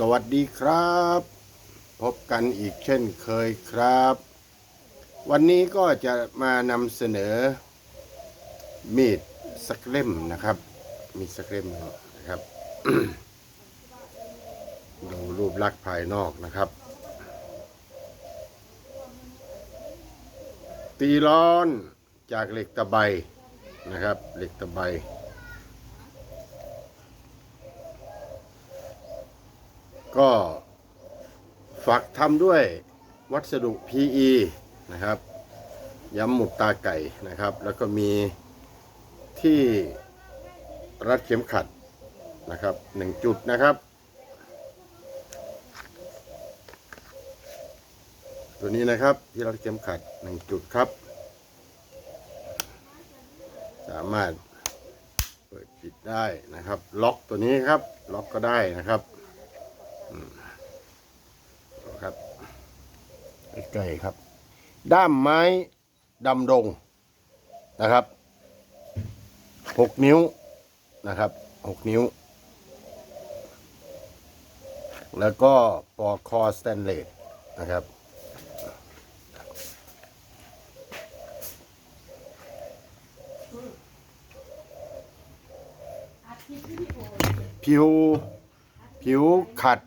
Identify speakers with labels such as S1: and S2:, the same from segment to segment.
S1: สวัสดีครับ พบกันอีกเช่นเคยครับ วันนี้ก็จะมานำเสนอ มีดสักเล่มนะครับ มีสักเล่มหนึ่งนะครับดูรูปลักษณ์ภายนอกนะครับ ตีร้อนจากเหล็กตะไบนะครับ เหล็กตะไบ ก็ฝักทำด้วยวัสดุ PE นะครับ ย้ำหมุดตาไก่นะครับ แล้วก็มีที่รัดเข็มขัดนะครับหนึ่งจุดนะครับ ตัวนี้นะครับที่รัดเข็มขัดหนึ่งจุดครับ สามารถเปิดปิดได้นะครับ ล็อกตัวนี้ครับ ล็อกก็ได้นะครับครับ ใกล้ครับ ด้ามไม้ดำดงนะครับหกนิ้วนะครับหกนิ้ว แล้วก็ปอกคอสแตนเลสนะครับ ผิว ผิวขัด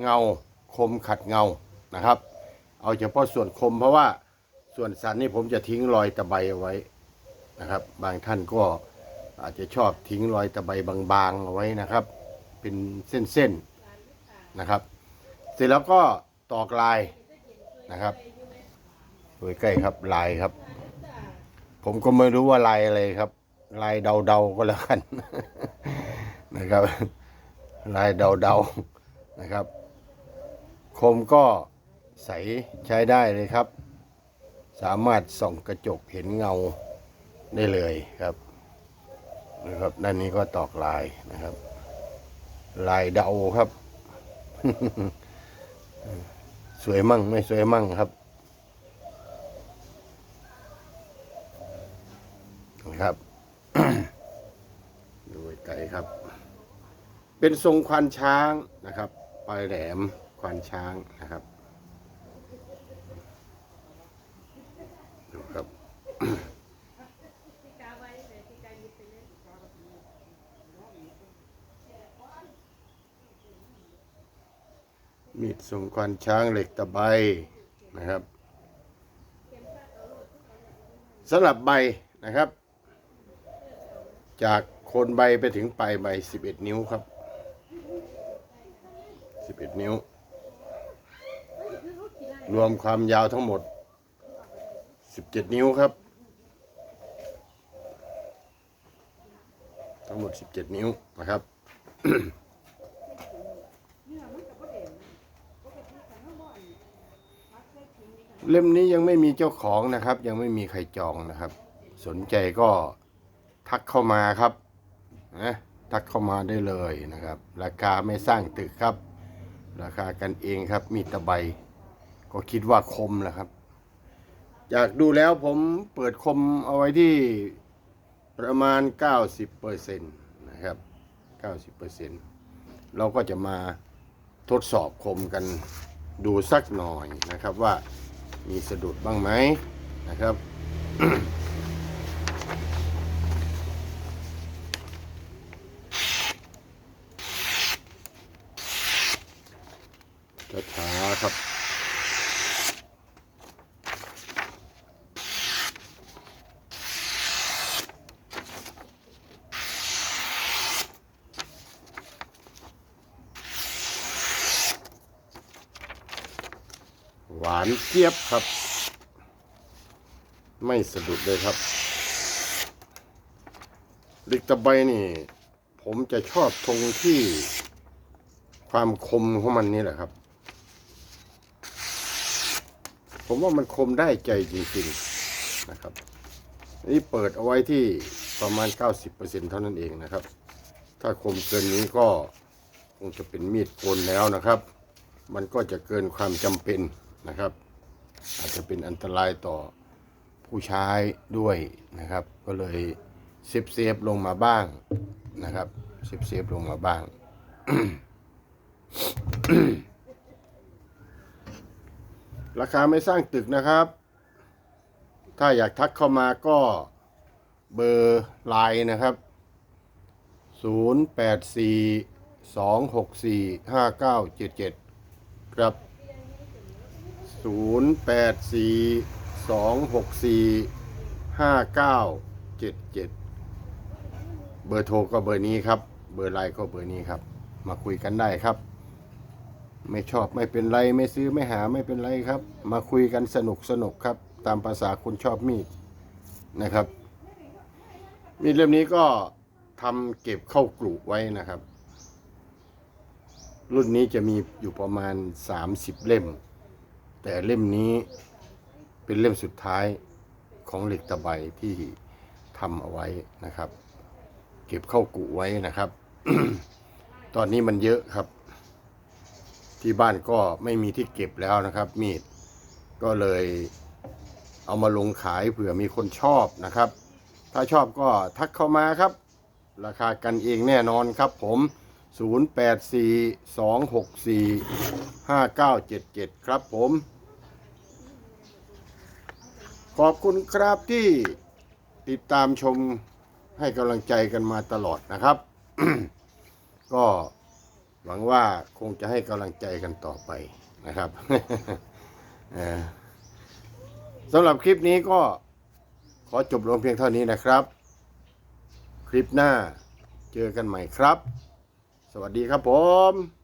S1: เงา คมขัดเงานะครับ เอาเฉพาะส่วนคมเพราะว่าส่วนสันนี่ผมจะทิ้งรอยตะไบเอาไว้นะครับ บางท่านก็อาจจะชอบทิ้งรอยตะไบบางๆเอาไว้นะครับ เป็นเส้นๆนะครับ เสร็จแล้วก็ตอกลายนะครับโดูใกล้ครับลายครับ ผมก็ไม่รู้ว่าลายอะไรครับ ลายเดาๆก็แล้วกันนะครับ ลายเดาๆนะครับ คมก็ ใสใช้ได้เลยครับ สามารถส่องกระจกเห็นเงาได้เลยครับนะครับด้านนี้ก็ตอกลายนะครับ ลายเดาครับ สวยมั่งไม่สวยมั่งครับนะครับดูไกลครับ เป็นทรงควานช้างนะครับ ปลายแหลมควานช้างนะครับดูครับ มีดทรงควานช้างเหล็กตะไบนะครับสำหรับใบนะครับ จากโคนใบไปถึงปลายใบ11นิ้วครับ11นิ้ว รวมความยาวทั้งหมด17นิ้วครับ ทั้งหมด 17 นิ้วนะครับเล่มนี้ยังไม่มีเจ้าของนะครับ ยังไม่มีใครจองนะครับ สนใจก็ทักเข้ามาครับนะทักเข้ามาได้เลยนะครับ ราคาไม่สร้างตึกครับ ราคากันเองครับ มีตะไบก็คิดว่าคมแหละครับจากดูแล้วผมเปิดคมเอาไว้ที่ ประมาณ 90เปอร์เซ็นต์นะครับ 90เปอร์เซ็นต์เราก็จะมาทดสอบคมกันดูสักหน่อยนะครับว่ามีสะดุดบ้างไหมนะครับ ช้าๆครับ หวานเจี๊ยบครับ ไม่สะดุดเลยครับลิกตะไบนี่ ผมจะชอบตรงที่ความคมของมันนี่แหละครับ ผมว่ามันคมได้ใจจริงๆนะครับ นี่เปิดเอาไว้ที่ประมาณ 90%เท่านั้นเองนะครับ ถ้าคมเกินนี้ก็คงจะเป็นมีดโกนแล้วนะครับ มันก็จะเกินความจำเป็น นะครับ อาจจะเป็นอันตรายต่อผู้ใช้ด้วยนะครับ ก็เลยเซฟเซฟลงมาบ้างนะครับเซฟเซฟลงมาบ้างราคาไม่สร้างตึกนะครับ ถ้าอยากทักเข้ามาก็เบอร์ไลน์นะครับ 084 264 5977 ครับ 084 264 5977เบอร์โทรก็เบอร์นี้ครับ เบอร์ไลน์ก็เบอร์นี้ครับ มาคุยกันได้ครับ ไม่ชอบไม่เป็นไรไม่ซื้อไม่หาไม่เป็นไรครับ มาคุยกันสนุกสนุกครับ ตามภาษาคนชอบมีดนะครับ มีดเล่มนี้ก็ทำเก็บเข้ากลุ่ไว้นะครับ รุ่นนี้จะมีอยู่ประมาณ 30 เล่ม แต่เล่มนี้เป็นเล่มสุดท้ายของเหล็กตะไบที่ทำเอาไว้นะครับ เก็บเข้ากุไว้นะครับ ตอนนี้มันเยอะครับ ที่บ้านก็ไม่มีที่เก็บแล้วนะครับ มีดก็เลยเอามาลงขายเผื่อมีคนชอบนะครับ ถ้าชอบก็ทักเข้ามาครับ ราคากันเองแน่นอนครับผม 0842645977 ครับผม ขอบคุณครับที่ติดตามชมให้กำลังใจกันมาตลอดนะครับ ก็หวังว่าคงจะให้กำลังใจกันต่อไปนะครับสำหรับคลิปนี้ก็ขอจบลงเพียงเท่านี้นะครับ คลิปหน้าเจอกันใหม่ครับ สวัสดีครับผม